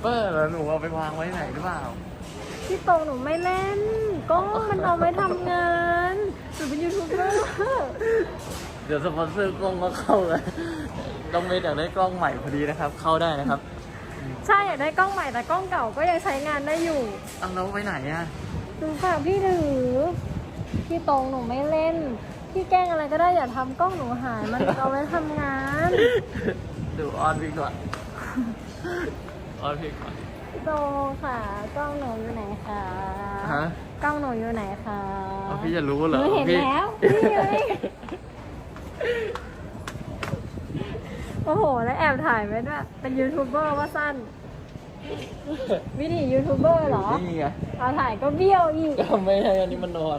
เปอร์แล้วหนูเอาไปวางไว้ไหนหรือเปล่า พี่ตรงหนูไม่เล่นกล้องมันเอาไว้ทำงานหนูเป็นยูทูบเบอร์เดี๋ยวสปอนเซอร์กล้องก็เข้าเลยต้องเมย์อยากได้กล้องใหม่พอดีนะครับ เข้าได้นะครับ ใช่อยากได้กล้องใหม่แต่กล้องเก่าก็ยังใช้งานได้อยู่เอาแล้วไปไหนอะดูฝากพี่ถือ พี่ตรงหนูไม่เล่น พี่แกล้งอะไรก็ได้อย่าทำกล้องหนูหายมันเอาไว้ทำงาน ดูออนพี่ก่อน ออนพี่ก่อนพี่ตรงค่ะ กล้องหนูอยู่ไหนคะฮะ กล้องหนูอยู่ไหนคะเอาพี่จะรู้เหรหอนูเห็นพี่แล้วนี่ไงโอ้โห แล้วแอบถ่ายไว้ด้วยเป็นยูทูบเบอร์ว่าสั้น วิธียูทูบเบอร์เหรอนี่ไงเอาถ่ายก็เบี้ยวอีกก็ไม่ให้อันนี้มันนอน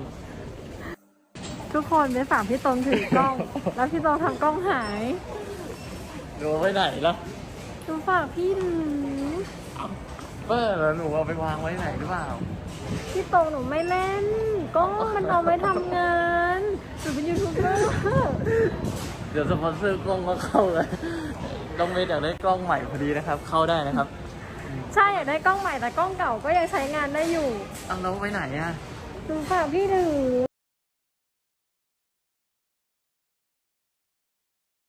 ทุกคนไปฝากพี่ตรงถือกล้อง แล้วพี่ตรงทำกล้องหาย ดูไว้ไหนล่ะดูฝากพี่ถือเปอร์แล้วหนูเอาไปวางไว้ไหนหรือเปล่า พี่ตรงหนูไม่เล่นกล้องมันเอาไว้ทำงานหนูเป็นยูทูบเบอร์เดี๋ยวสปอนเซอร์กล้องก็เข้าเลยต้องเมย์อยากได้กล้องใหม่พอดีนะครับ เข้าได้นะครับ ใช่อยากได้กล้องใหม่แต่กล้องเก่าก็ยังใช้งานได้อยู่เอาแล้วไปไหนอะดูฝากพี่ถือ